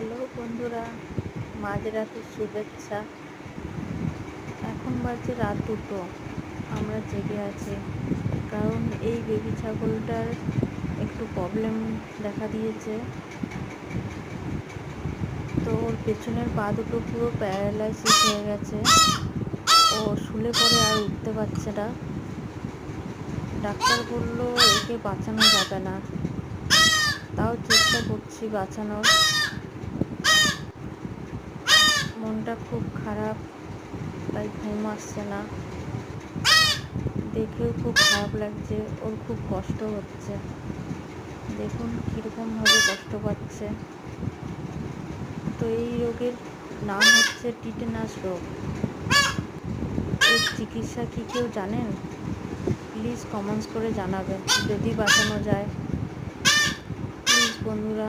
Hello বন্ধুরা মাঝরাতের শুভেচ্ছা। এখন বাজে রাত দুটো, আমরা জেগে আছি। কারণ এই বেবি ছাগলটার একটু প্রবলেম দেখা দিয়েছে। তো ওর পেছনের পা দুটো পুরো প্যারালাইসিস হয়ে গেছে। ও শুলে পরে আর উঠতে পারছে না। ডাক্তার বলল একে বাঁচানো যাবে না। তাও চেষ্টা করছি বাঁচানোর। মনটা খুব খারাপ, তাই ঘুম আসছে না। দেখেও খুব খারাপ লাগছে, ওর খুব কষ্ট হচ্ছে। দেখুন কীরকমভাবে কষ্ট পাচ্ছে। তো এই রোগের নাম হচ্ছে টিটেনাস রোগ। এর চিকিৎসা কি কেউ জানেন? প্লিজ কমেন্টস করে জানাবেন, যদি বাঁচানো যায়। প্লিজ বন্ধুরা